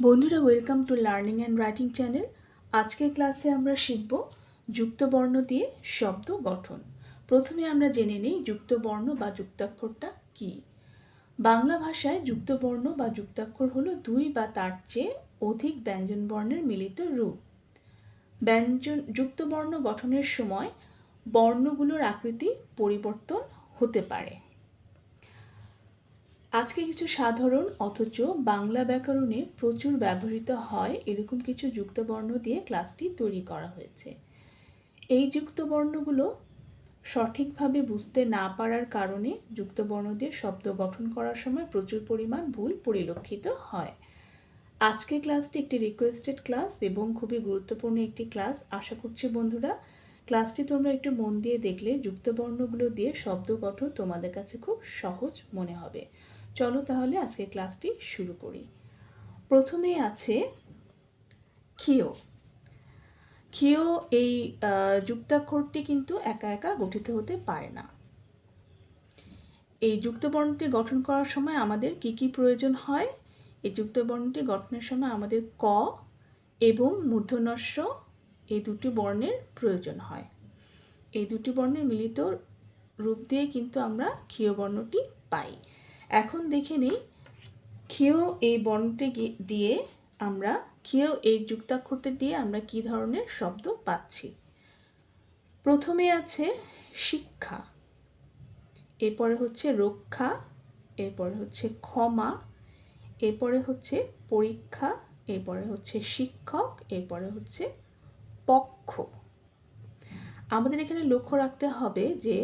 বন্ধুরা welcome to learning and writing channel আজকের ক্লাসে আমরা শিখব যুক্তবর্ণ দিয়ে শব্দ গঠন। প্রথমে আমরা জেনে নিই যুক্তবর্ণ বা যুক্তাক্ষরটা কী। বাংলা ভাষায় যুক্তবর্ণ বা যুক্তাক্ষর হলো দুই বা তার চেয়ে অধিক ব্যঞ্জনবর্ণের মিলিত রূপ। ব্যঞ্জন, যুক্তবর্ণ গঠনের সময় বর্ণগুলোর আকৃতি পরিবর্তন হতে পারে। আজকে কিছু সাধারণ, অথচ বাংলা ব্যাকরণে প্রচুর ব্যবহৃত হয় এরকম কিছু যুক্তবর্ণ দিয়ে ক্লাসটি তৈরি করা হয়েছে। এই যুক্তবর্ণগুলো সঠিকভাবে বুঝতে না পারার কারণে যুক্তবর্ণ দিয়ে শব্দ গঠন করার সময় প্রচুর পরিমাণ ভুল পরিলক্ষিত হয়। আজকের ক্লাসটি একটি রিকোয়েস্টেড ক্লাস এবং খুবই গুরুত্বপূর্ণ একটি ক্লাস। আশা করছি বন্ধুরা, ক্লাসটি তোমরা একটু মন দিয়ে দেখলে যুক্তবর্ণগুলো দিয়ে শব্দ গঠন তোমাদের কাছে খুব সহজ মনে হবে। চলো তাহলে আজকে ক্লাসটি শুরু করি। প্রথমে আছে ক্ষিয়। ক্ষিয় এই যুক্তাক্ষরটি কিন্তু একা একা গঠিত হতে পারে না। এই যুক্তবর্ণটি গঠন করার সময় আমাদের কি কি প্রয়োজন হয়? এই যুক্তবর্ণটি গঠনের সময় আমাদের ক এবং মূর্ধনস্য এই দুটি বর্ণের প্রয়োজন হয়। এই দুটি বর্ণের মিলিত রূপ দিয়ে কিন্তু আমরা ক্ষীয় বর্ণটি পাই। এখন দেখে নিই, ক্ষীয় এই বর্ণটি দিয়ে আমরা, ক্ষীয় এই যুক্তাক্ষরটি দিয়ে আমরা কি ধরনের শব্দ পাচ্ছি? প্রথমে আছে শিক্ষা, এরপরে হচ্ছে রক্ষা, এরপরে হচ্ছে ক্ষমা, এরপরে হচ্ছে পরীক্ষা, এরপরে হচ্ছে শিক্ষক, এরপরে হচ্ছে পক্ষ। আমাদের এখানে লক্ষ্য রাখতে হবে যে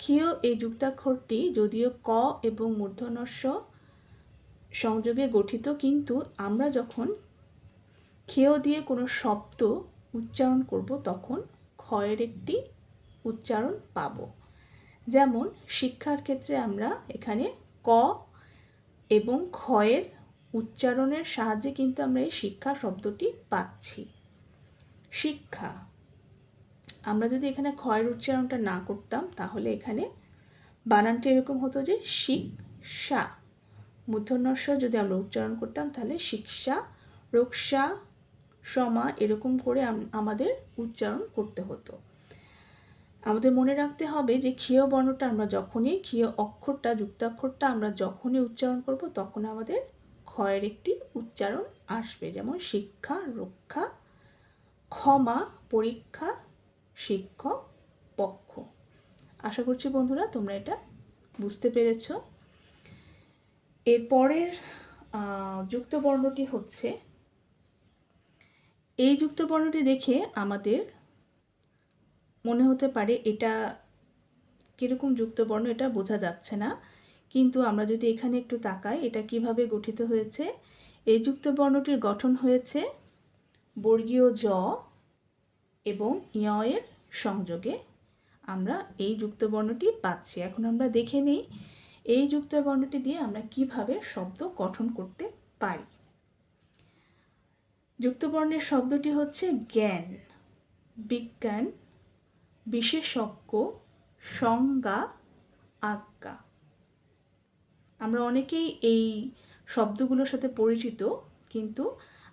ক্ষীয় এই যুক্তাক্ষরটি যদিও ক এবং মূর্ধনস্য সংযোগে গঠিত, কিন্তু আমরা যখন ক্ষেয় দিয়ে কোনো শব্দ উচ্চারণ করব, তখন ক্ষয়ের একটি উচ্চারণ পাব। যেমন, শিক্ষার ক্ষেত্রে আমরা এখানে ক এবং ক্ষয়ের উচ্চারণের সাহায্যে কিন্তু আমরা এই শিক্ষা শব্দটি পাচ্ছি। শিক্ষা আমরা যদি এখানে ক্ষয়ের উচ্চারণটা না করতাম, তাহলে এখানে বানানটি এরকম হতো যে শিক্ষা মূর্ধন্যস্ব যদি আমরা উচ্চারণ করতাম, তাহলে শিক্ষা রক্ষা সমা এরকম করে আমাদের উচ্চারণ করতে হতো। আমাদের মনে রাখতে হবে যে ক্ষীয় বর্ণটা আমরা যখনই, ক্ষীয় অক্ষরটা, যুক্তাক্ষরটা আমরা যখনই উচ্চারণ করব, তখন আমাদের ক্ষয়ের একটি উচ্চারণ আসবে। যেমন শিক্ষা, রক্ষা, ক্ষমা, পরীক্ষা শিক্ষক পক্ষ। আশা করছি বন্ধুরা তোমরা এটা বুঝতে পেরেছ। এরপরের যুক্ত বর্ণটি হচ্ছে, এই যুক্ত বর্ণটি দেখে আমাদের মনে হতে পারে এটা কীরকম যুক্ত বর্ণ এটা বোঝা যাচ্ছে না। কিন্তু আমরা যদি এখানে একটু তাকাই, এটা কীভাবে গঠিত হয়েছে? এই যুক্ত বর্ণটির গঠন হয়েছে বর্গীয় জ এবং ইয়ের সংযোগে আমরা এই যুক্ত বর্ণটি পাচ্ছি। এখন আমরা দেখে নিই এই যুক্ত বর্ণটি দিয়ে আমরা কীভাবে শব্দ গঠন করতে পারি। যুক্তবর্ণের শব্দটি হচ্ছে জ্ঞান, বিজ্ঞান, বিশেষজ্ঞ, সংজ্ঞা, আজ্ঞা। আমরা অনেকেই এই শব্দগুলোর সাথে পরিচিত, কিন্তু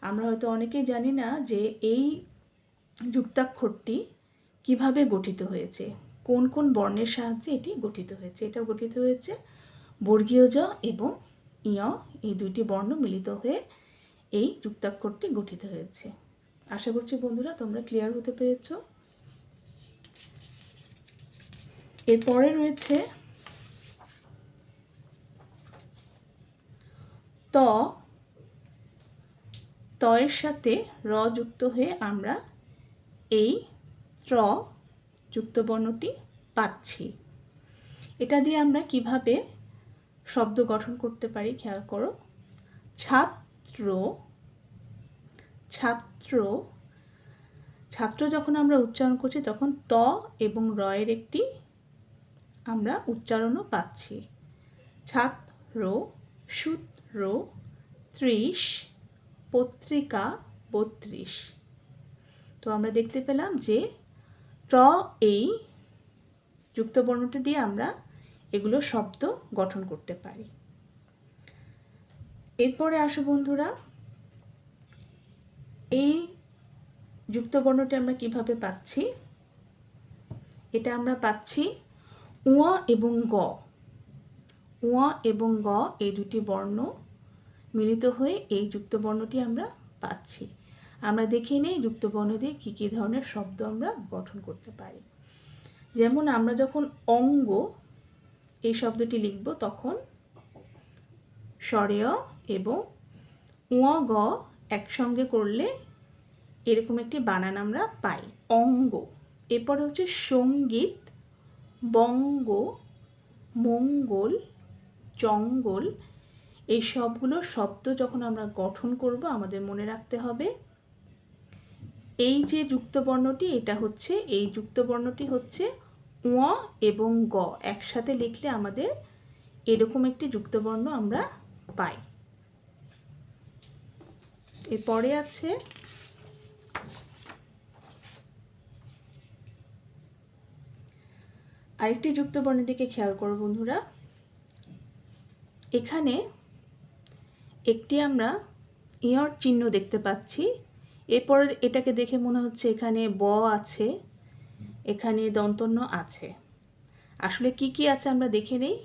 আমরা হয়তো অনেকেই জানি না যে এই যুক্তাক্ষরটি কীভাবে গঠিত হয়েছে? কোন কোন বর্ণের সাহায্যে এটি গঠিত হয়েছে? এটা গঠিত হয়েছে। বর্গীয় জ এবং ইয় এই দুইটি বর্ণ মিলিত হয়ে এই যুক্তাক্ষরটি গঠিত হয়েছে। আশা করছি বন্ধুরা তোমরা ক্লিয়ার হতে পেরেছ। এরপরে রয়েছে ত, তয়ের সাথে র যুক্ত হয়ে আমরা এই ত্র যুক্ত বর্ণটি পাচ্ছি। এটা দিয়ে আমরা কীভাবে শব্দ গঠন করতে পারি খেয়াল করো। ছাত্র ছাত্র ছাত্র যখন আমরা উচ্চারণ করছি তখন ত এবং রয়ের একটি আমরা উচ্চারণও পাচ্ছি। ছাত্র, সূত্র, ত্রিশ, পত্রিকা, বত্রিশ। তো আমরা দেখতে পেলাম যে ত্র এই যুক্তবর্ণটি দিয়ে আমরা এগুলো শব্দ গঠন করতে পারি। এরপরে আসো বন্ধুরা এই যুক্তবর্ণটি আমরা কীভাবে পাচ্ছি? এটা আমরা পাচ্ছি উয়া এবং গ। উয়া এবং গ, এই দুটি বর্ণ মিলিত হয়ে এই যুক্তবর্ণটি আমরা পাচ্ছি। আমরা দেখে নিই যুক্তবর্ণ দিয়ে কী কী ধরনের শব্দ আমরা গঠন করতে পারি। যেমন আমরা যখন অঙ্গ, এই শব্দটি লিখব তখন স্বরেয় এবং উয়া গ একসঙ্গে করলে এরকম একটি বানান আমরা পাই। অঙ্গ, এরপরে হচ্ছে সংগীত, বঙ্গ, মঙ্গল জঙ্গল এই সবগুলো শব্দ যখন আমরা গঠন করব আমাদের মনে রাখতে হবে। এই যে যুক্তবর্ণটি, এটা হচ্ছে, এই যুক্তবর্ণটি হচ্ছে উয়া এবং গ। একসাথে লিখলে আমাদের এরকম একটি যুক্তবর্ণ আমরা পাই। এরপরে আছে, আরেকটি যুক্তবর্ণের দিকে খেয়াল করো বন্ধুরা। এখানে একটি আমরা ইয়র চিহ্ন দেখতে পাচ্ছি। এরপর এটাকে দেখে মনে হচ্ছে এখানে ব আছে, এখানে দন্তন্য আছে। আসলে কি কি আছে আমরা দেখে নেই।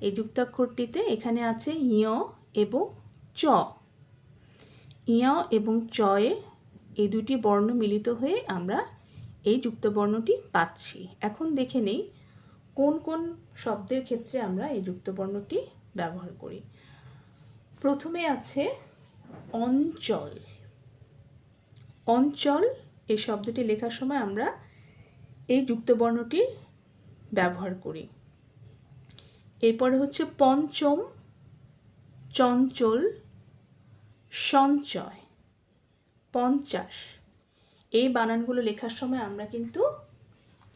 এই যুক্তাক্ষরটিতে এখানে আছে ইয় এবং চ। ইয় এবং চয়ে এই দুটি বর্ণ মিলিত হয়ে আমরা এই যুক্তবর্ণটি পাচ্ছি। এখন দেখে নেই কোন কোন শব্দের ক্ষেত্রে আমরা এই যুক্তবর্ণটি ব্যবহার করি। প্রথমে আছে অঞ্চল। অঞ্চল, এই শব্দটি লেখার সময় আমরা এই যুক্তবর্ণটি ব্যবহার করি। এরপরে হচ্ছে পঞ্চম, চঞ্চল, সঞ্চয়, পঞ্চাশ। এই বানানগুলো লেখার সময় আমরা কিন্তু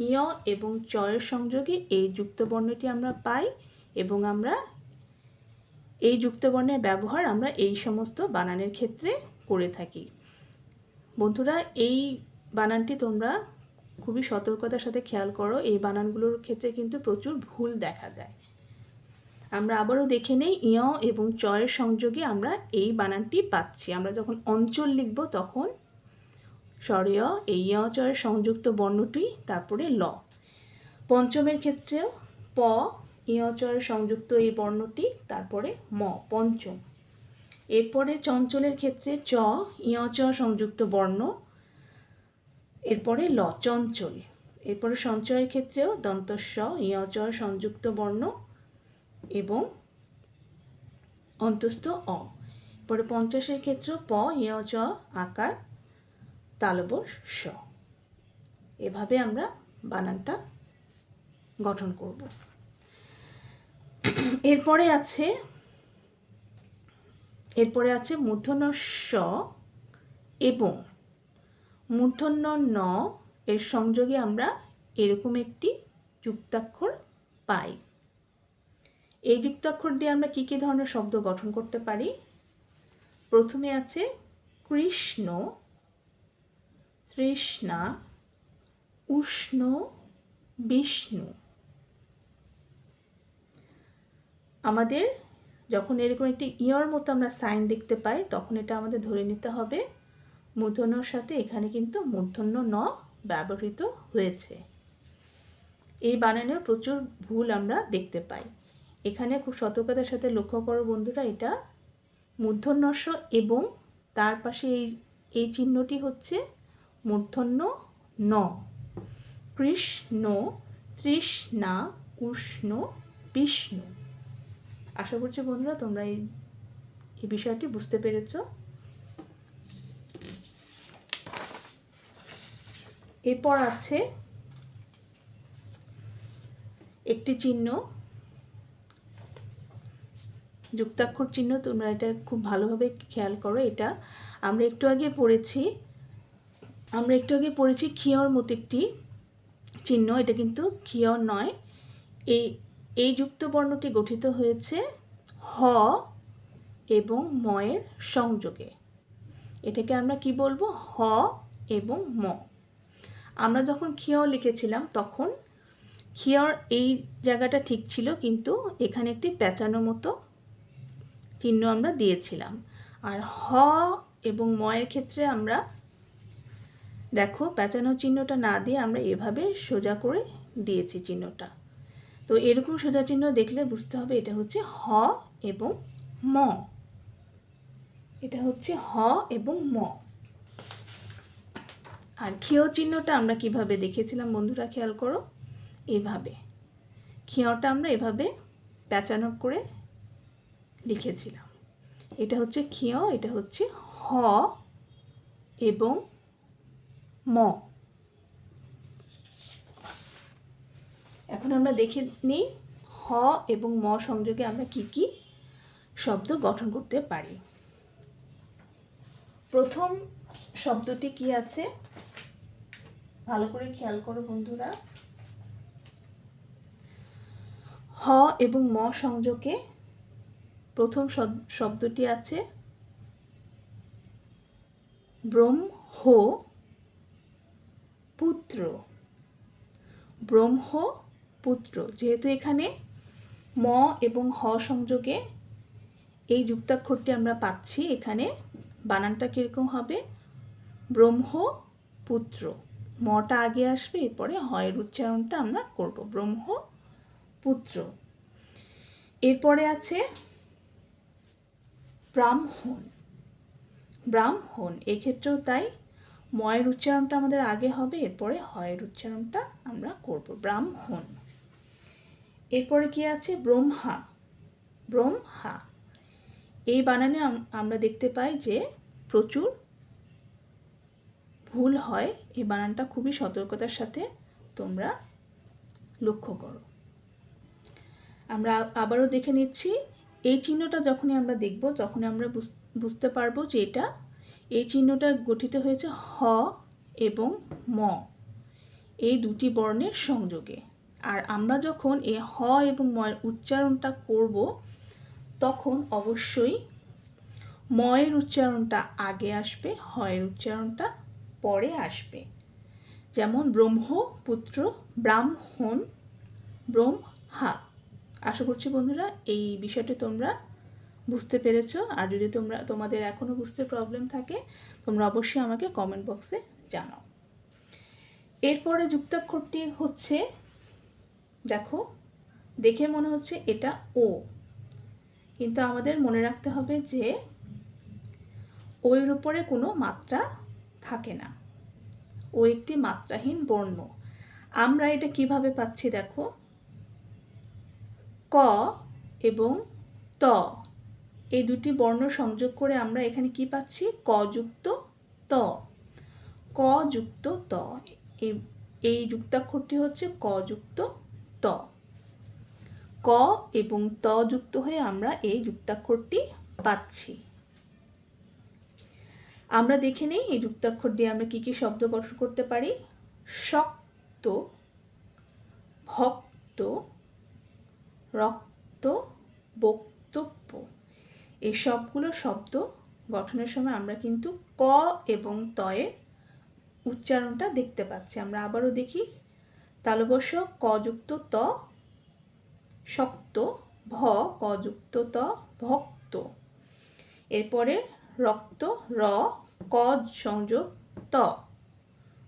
ইয় এবং চয়ের সংযোগে এই যুক্তবর্ণটি আমরা পাই এবং আমরা এই যুক্তবর্ণের ব্যবহার আমরা এই সমস্ত বানানের ক্ষেত্রে করে থাকি। বন্ধুরা, এই বানানটি তোমরা খুবই সতর্কতার সাথে খেয়াল করো। এই বানানগুলোর ক্ষেত্রে কিন্তু প্রচুর ভুল দেখা যায়। আমরা আবারও দেখে নেই, ইয় এবং চয়ের সংযোগে আমরা এই বানানটি পাচ্ছি। আমরা যখন অঞ্চল লিখব তখন স্বরীয় এই ইয় চয়ের সংযুক্ত বর্ণটি, তারপরে ল। পঞ্চমের ক্ষেত্রেও প ইয় চয়ের সংযুক্ত এই বর্ণটি, তারপরে ম, পঞ্চম। এরপরে চঞ্চলের ক্ষেত্রে চ, ইয়, চ সংযুক্ত বর্ণ। এরপরে ল, চঞ্চল। এরপরে সঞ্চয়ের ক্ষেত্রেও দন্তস্ব, ইয়, চ সংযুক্ত বর্ণ এবং অন্তস্থ অ। পরে পঞ্চাশের ক্ষেত্রেও প, ইয়, চ আকার, তালবর স। এভাবে আমরা বানানটা গঠন করব। এরপরে আছে এরপরে আছে মূর্ধন্য স এবং মূর্ধন্য ন এর সংযোগে আমরা এরকম একটি যুক্তাক্ষর পাই। এই যুক্তাক্ষর দিয়ে আমরা কী কী ধরনের শব্দ গঠন করতে পারি? প্রথমে আছে কৃষ্ণ, তৃষ্ণা, উষ্ণ, বিষ্ণু। আমাদের যখন এরকম একটি ইয়র মতো আমরা সাইন দেখতে পাই, তখন এটা আমাদের ধরে নিতে হবে মূর্ধন্যর সাথে এখানে কিন্তু মূর্ধন্য ন ব্যবহৃত হয়েছে। এই বানানের প্রচুর ভুল আমরা দেখতে পাই। এখানে খুব সতর্কতার সাথে লক্ষ্য করো বন্ধুরা এটা। মূর্ধন্যস্ব এবং তার পাশে এই এই চিহ্নটি হচ্ছে মূর্ধন্য ন। কৃষ্ণ, তৃষ্ণা, উষ্ণ, বিষ্ণু। আশা করছি বন্ধুরা তোমরা এই এই বিষয়টি বুঝতে পেরেছ। এরপর আছে একটি চিহ্ন, যুক্তাক্ষর চিহ্ন, তোমরা এটা খুব ভালোভাবে খেয়াল করো এটা। আমরা একটু আগে পড়েছি, আমরা একটু আগে পড়েছি খিয়র মতো একটি চিহ্ন, এটা কিন্তু খিয়র নয়। এই এই যুক্ত বর্ণটি গঠিত হয়েছে হ এবং ময়ের সংযোগে। এটাকে আমরা কি বলব? হ এবং ম। আমরা যখন খিয়র লিখেছিলাম তখন খিয়র এই জায়গাটা ঠিক ছিল, কিন্তু এখানে একটি প্যাঁচানো মতো চিহ্ন আমরা দিয়েছিলাম। আর হ এবং ময়ের ক্ষেত্রে আমরা দেখো পেঁচানো চিহ্নটা না দিয়ে আমরা এভাবে সোজা করে দিয়েছি চিহ্নটা। তো এরকম সোজা চিহ্ন দেখলে বুঝতে হবে এটা হচ্ছে হ এবং ম। এটা হচ্ছে হ এবং ম। আর ক্ষীয় চিহ্নটা আমরা কীভাবে দেখেছিলাম বন্ধুরা খেয়াল করো? এভাবে। ক্ষীয়টা আমরা এভাবে প্যাঁচানো করে লিখেছিলাম। এটা হচ্ছে ক্ষীয়, এটা হচ্ছে হ এবং ম। এখন আমরা দেখে নিই হ এবং ম সংযোগে আমরা কি কি শব্দ গঠন করতে পারি। প্রথম শব্দটি কি আছে? ভালো করে খেয়াল করো বন্ধুরা। হ এবং ম সংযোগে প্রথম শব্দটি আছে ব্রহ্ম পুত্র। ব্রহ্ম পুত্র। যেহেতু এখানে ম এবং হ সংযোগে এই যুক্তাক্ষরটি আমরা পাচ্ছি, এখানে বানানটা কীরকম হবে? ব্রহ্ম পুত্র। মটা আগে আসবে, এরপরে হয়ের উচ্চারণটা আমরা করব। ব্রহ্ম পুত্র। এরপরে আছে ব্রাহ্মণ। ব্রাহ্মণ, এক্ষেত্রেও তাই ময়ের উচ্চারণটা আমাদের আগে হবে, এরপরে হয়ের উচ্চারণটা আমরা করব। ব্রাহ্মণ। এরপরে কি আছে? ব্রহ্মা। ব্রহ্মা। এই বানানে আমরা দেখতে পাই যে প্রচুর ভুল হয়। এই বানানটা খুবই সতর্কতার সাথে তোমরা লক্ষ্য করো। আমরা আবারও দেখে নিচ্ছি, এই চিহ্নটা যখনই আমরা দেখব, তখনই আমরা বুঝতে পারব যে এটা, এই চিহ্নটা গঠিত হয়েছে হ এবং ম। এই দুটি বর্ণের সংযোগে। আর আমরা যখন এ হ এবং ময়ের উচ্চারণটা করব, তখন অবশ্যই ময়ের উচ্চারণটা আগে আসবে, হয়ের উচ্চারণটা পরে আসবে। যেমন ব্রহ্মপুত্র ব্রাহ্মণ ব্রহ্মা। আশা করছি বন্ধুরা এই বিষয়টি তোমরা বুঝতে পেরেছ। আর যদি তোমরা, তোমাদের এখনও বুঝতে প্রবলেম থাকে, তোমরা অবশ্যই আমাকে কমেন্ট বক্সে জানাও। এরপরে যুক্তাক্ষরটি হচ্ছে দেখো, দেখে মনে হচ্ছে এটা ও। কিন্তু আমাদের মনে রাখতে হবে যে ওইর উপরে কোনো মাত্রা থাকে না। ও একটি মাত্রাহীন বর্ণ। আমরা এটা কীভাবে পাচ্ছি দেখো? ক এবং ত। এই দুটি বর্ণ সংযোগ করে আমরা এখানে কি পাচ্ছি? ক যুক্ত ত। ক যুক্ত ত। এই যুক্তাক্ষরটি হচ্ছে ক যুক্ত ত। ক এবং ত যুক্ত হয়ে আমরা এই যুক্তাক্ষরটি পাচ্ছি। আমরা দেখে নিই এই যুক্তাক্ষর দিয়ে আমরা কি কি শব্দ গঠন করতে পারি। শক্ত, ভক্ত, রক্ত, বক্তব্য। এই সবগুলো শব্দ গঠনের সময় আমরা কিন্তু ক এবং তয়ের উচ্চারণটা দেখতে পাচ্ছি। আমরা আবারও দেখি। তালবস্য কযুক্ত ত, শক্ত ভ কযুক্ত ত, ভক্ত। এরপরে রক্ত, র, ক সংযোগ, ত,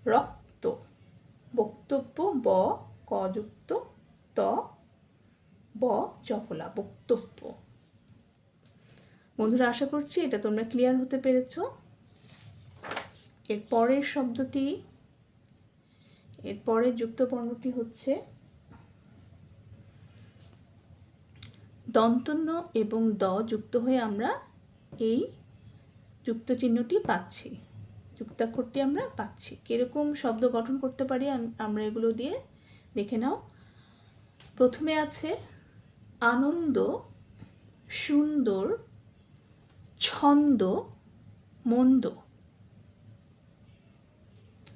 রক্ত। বক্তব্য ব কযুক্ত ত, ব, চফলা, বক্তব্য। বন্ধুরা, আশা করছি এটা তোমরা ক্লিয়ার হতে পেরেছ। এর পরের শব্দটি এর পরের যুক্ত বর্ণটি হচ্ছে দন্তন্য এবং দ যুক্ত হয়ে আমরা এই যুক্ত চিহ্নটি পাচ্ছি। যুক্তাক্ষরটি আমরা পাচ্ছি। কীরকম শব্দ গঠন করতে পারি আমরা এগুলো দিয়ে দেখে নাও। প্রথমে আছে আনন্দ, সুন্দর, ছন্দ, মন্দ।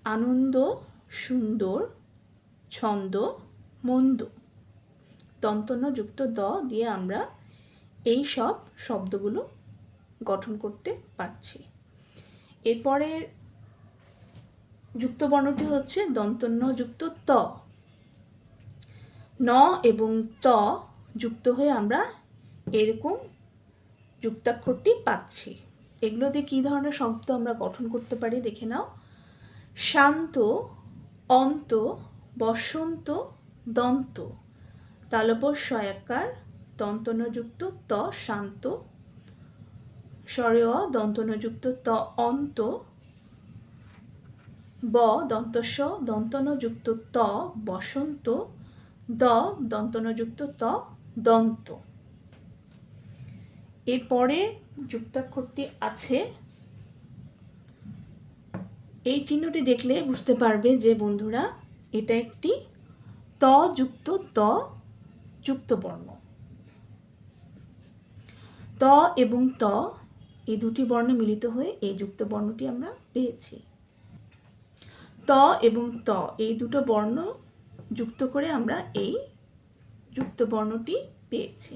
আনন্দ সুন্দর, ছন্দ, মন্দ। যুক্ত দ দিয়ে আমরা এই সব শব্দগুলো গঠন করতে পারছি। এরপরের যুক্ত বর্ণটি হচ্ছে যুক্ত ত। ন এবং ত যুক্ত হয়ে আমরা এরকম যুক্তাক্ষরটি পাচ্ছি। এগুলো দিয়ে কী ধরনের শব্দ আমরা গঠন করতে পারি দেখে নাও। শান্ত অন্ত, বসন্ত, দন্ত। তালব্য সয়াকার দন্তনযুক্ত, ত, শান্ত। স্বরেয়, দন্তনযুক্ত, ত, অন্ত। ব, দন্তস্ব, দন্তনযুক্ত, ত, বসন্ত। দ, দন্তনযুক্ত, ত, দন্ত। এরপরে যুক্তাক্ষরটি আছে এই চিহ্নটি দেখলে বুঝতে পারবে যে বন্ধুরা, এটা একটি ত যুক্ত ত, যুক্ত বর্ণ। ত এবং ত, এই দুটি বর্ণ মিলিত হয়ে এই যুক্ত বর্ণটি আমরা পেয়েছি। ত এবং ত, এই দুটো বর্ণ যুক্ত করে আমরা এই যুক্ত বর্ণটি পেয়েছি।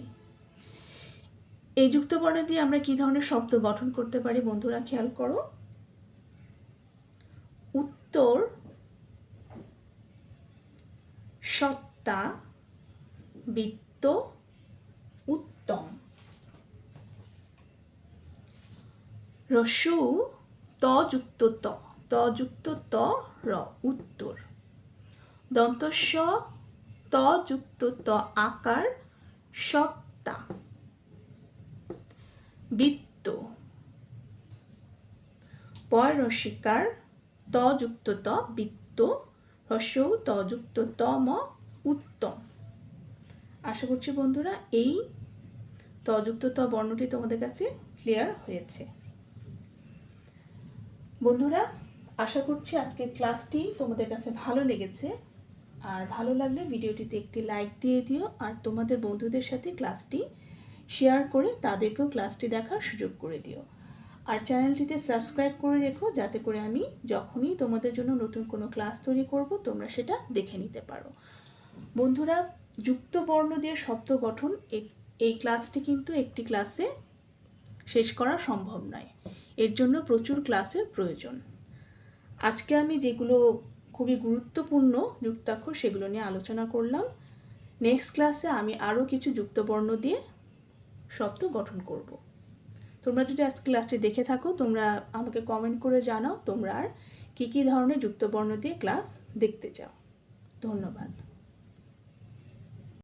এই যুক্ত বর্ণ দিয়ে আমরা কি ধরনের শব্দ গঠন করতে পারি বন্ধুরা খেয়াল করো। উত্তর সত্তা বিত্ত উত্তম। রসু ত যুক্ত ত ত যুক্ত ত র, উত্তর। দন্তস্ব ত যুক্ত ত আকার সত্তা। বৃত্ত, পয় রসিকার ত যুক্ত ত বৃত্ত হ্রস্ব ত যুক্ত ত ম উত্তম। আশা করছি বন্ধুরা এই তযুক্ত ত বর্ণটি তোমাদের কাছে ক্লিয়ার হয়েছে। বন্ধুরা, আশা করছি আজকের ক্লাসটি তোমাদের কাছে ভালো লেগেছে। আর ভালো লাগলে ভিডিওটিতে একটি লাইক দিয়ে দিও আর তোমাদের বন্ধুদের সাথে ক্লাসটি শেয়ার করে তাদেরকেও ক্লাসটি দেখার সুযোগ করে দিও। আর চ্যানেলটিতে সাবস্ক্রাইব করে রেখো, যাতে করে আমি যখনই তোমাদের জন্য নতুন কোনো ক্লাস তৈরি করব, তোমরা সেটা দেখে নিতে পারো। বন্ধুরা, যুক্ত বর্ণ দিয়ে শব্দ গঠন এই ক্লাসটি কিন্তু একটি ক্লাসে শেষ করা সম্ভব নয়। এর জন্য প্রচুর ক্লাসের প্রয়োজন। আজকে আমি যেগুলো খুবই গুরুত্বপূর্ণ যুক্তাক্ষর সেগুলো নিয়ে আলোচনা করলাম। নেক্সট ক্লাসে আমি আরও কিছু যুক্তবর্ণ দিয়ে শব্দ গঠন করব। তোমরা যদি আজ ক্লাসটি দেখে থাকো, তোমরা আমাকে কমেন্ট করে জানাও তোমরা আর কী কী ধরনের যুক্তবর্ণ দিয়ে ক্লাস দেখতে চাও। ধন্যবাদ।